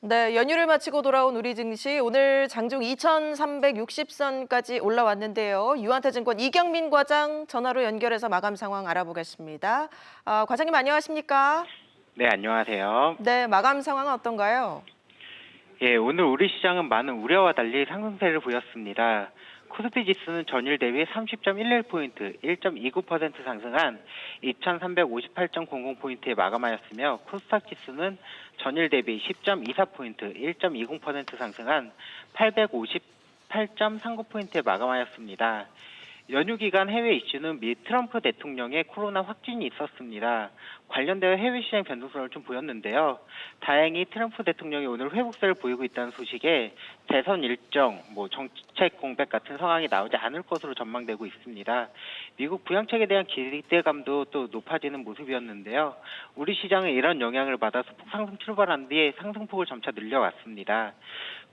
네, 연휴를 마치고 돌아온 우리 증시 오늘 장중 2,360선까지 올라왔는데요. 유한타증권 이경민 과장 전화로 연결해서 마감 상황 알아보겠습니다. 아, 과장님 안녕하십니까? 네, 안녕하세요. 네, 마감 상황은 어떤가요? 예, 오늘 우리 시장은 많은 우려와 달리 상승세를 보였습니다. 코스피 지수는 전일 대비 30.11포인트, 1.29% 상승한 2358.00포인트에 마감하였으며 코스닥 지수는 전일 대비 10.24포인트, 1.20% 상승한 858.39포인트에 마감하였습니다. 연휴 기간 해외 이슈는 미 트럼프 대통령의 코로나 확진이 있었습니다. 관련되어 해외 시장 변동성을 좀 보였는데요. 다행히 트럼프 대통령이 오늘 회복세를 보이고 있다는 소식에 대선 일정, 뭐 정책 공백 같은 상황이 나오지 않을 것으로 전망되고 있습니다. 미국 부양책에 대한 기대감도 또 높아지는 모습이었는데요. 우리 시장은 이런 영향을 받아서 폭상승 출발한 뒤에 상승폭을 점차 늘려왔습니다.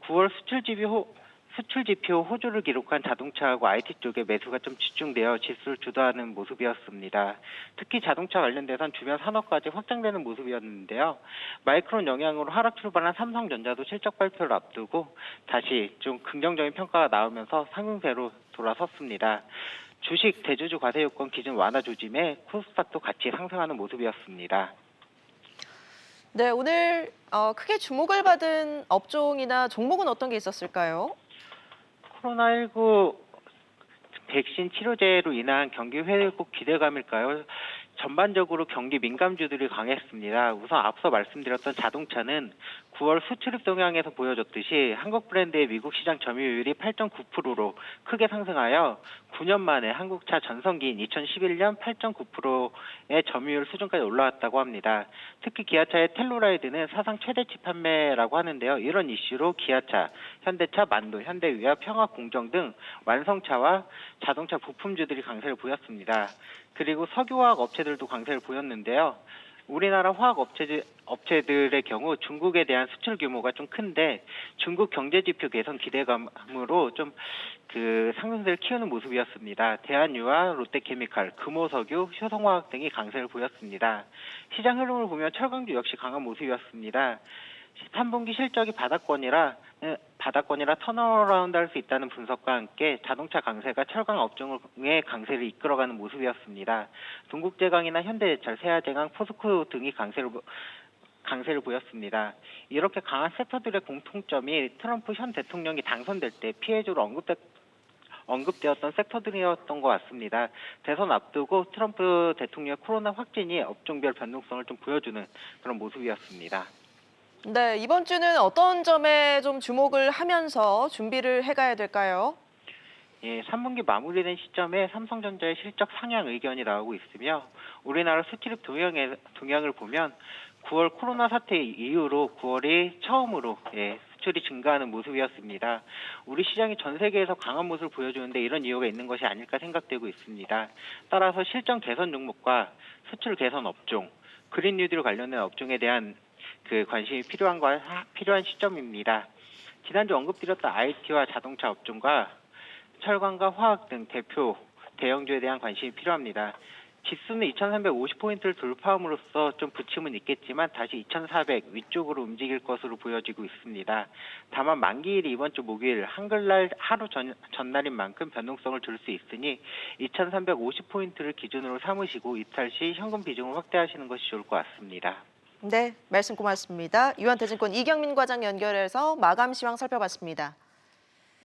9월 수출 지표 호, 수출 지표 호조를 기록한 자동차하고 IT 쪽에 매수가 좀 집중되어 지수를 주도하는 모습이었습니다. 특히 자동차 관련돼선 주변 산업까지 확장되는 모습이었는데요. 마이크론 영향으로 하락 출발한 삼성전자도 실적 발표를 앞두고 다시 좀 긍정적인 평가가 나오면서 상승세로 돌아섰습니다. 주식 대주주 과세 요건 기준 완화 조짐에 코스닥도 같이 상승하는 모습이었습니다. 네, 오늘 어, 크게 주목을 받은 업종이나 종목은 어떤 게 있었을까요? 코로나19 백신 치료제로 인한 경기 회복 기대감일까요? 전반적으로 경기 민감주들이 강했습니다. 우선 앞서 말씀드렸던 자동차는 9월 수출입 동향에서 보여줬듯이 한국 브랜드의 미국 시장 점유율이 8.9%로 크게 상승하여 9년 만에 한국차 전성기인 2011년 8.9%의 점유율 수준까지 올라왔다고 합니다. 특히 기아차의 텔로라이드는 사상 최대치 판매라고 하는데요. 이런 이슈로 기아차, 현대차, 만도, 현대위아, 평화공정 등 완성차와 자동차 부품주들이 강세를 보였습니다. 그리고 석유화학 업체들도 강세를 보였는데요. 우리나라 화학 업체들, 업체들의 경우 중국에 대한 수출 규모가 좀 큰데 중국 경제 지표 개선 기대감으로 좀 그 상승세를 키우는 모습이었습니다. 대한유화, 롯데케미칼, 금호석유, 효성화학 등이 강세를 보였습니다. 시장 흐름을 보면 철강주 역시 강한 모습이었습니다. 3분기 실적이 바닥권이라 에, 바닥권이라 턴어라운드 할 수 있다는 분석과 함께 자동차 강세가 철강 업종의 강세를 이끌어가는 모습이었습니다. 동국제강이나 현대제철, 세아제강, 포스코 등이 강세를 보- 강세를 보였습니다. 이렇게 강한 섹터들의 공통점이 트럼프 현 대통령이 당선될 때 피해주로 언급됐 언급되었던 섹터들이었던 것 같습니다. 대선 앞두고 트럼프 대통령의 코로나 확진이 업종별 변동성을 좀 보여주는 그런 모습이었습니다. 네, 이번 주는 어떤 점에 좀 주목을 하면서 준비를 해가야 될까요? 예, 3분기 마무리된 시점에 삼성전자의 실적 상향 의견이 나오고 있으며 우리나라 수출입 동향에, 동향을 보면 9월 코로나 사태 이후로 9월이 처음으로 예, 수출이 증가하는 모습이었습니다. 우리 시장이 전 세계에서 강한 모습을 보여주는데 이런 이유가 있는 것이 아닐까 생각되고 있습니다. 따라서 실적 개선 종목과 수출 개선 업종, 그린 뉴딜 관련된 업종에 대한 그 관심이 필요한 과 필요한 시점입니다. 지난주 언급드렸던 IT와 자동차 업종과 철강과 화학 등 대표 대형주에 대한 관심이 필요합니다. 지수는 2,350포인트를 돌파함으로써 좀 부침은 있겠지만 다시 2,400 위쪽으로 움직일 것으로 보여지고 있습니다. 다만 만기일이 이번 주 목요일 한글날 하루 전, 전날인 만큼 변동성을 줄 수 있으니 2,350포인트를 기준으로 삼으시고 이탈 시 현금 비중을 확대하시는 것이 좋을 것 같습니다. 네, 말씀 고맙습니다. 유한타증권 이경민 과장 연결해서 마감 시황 살펴봤습니다.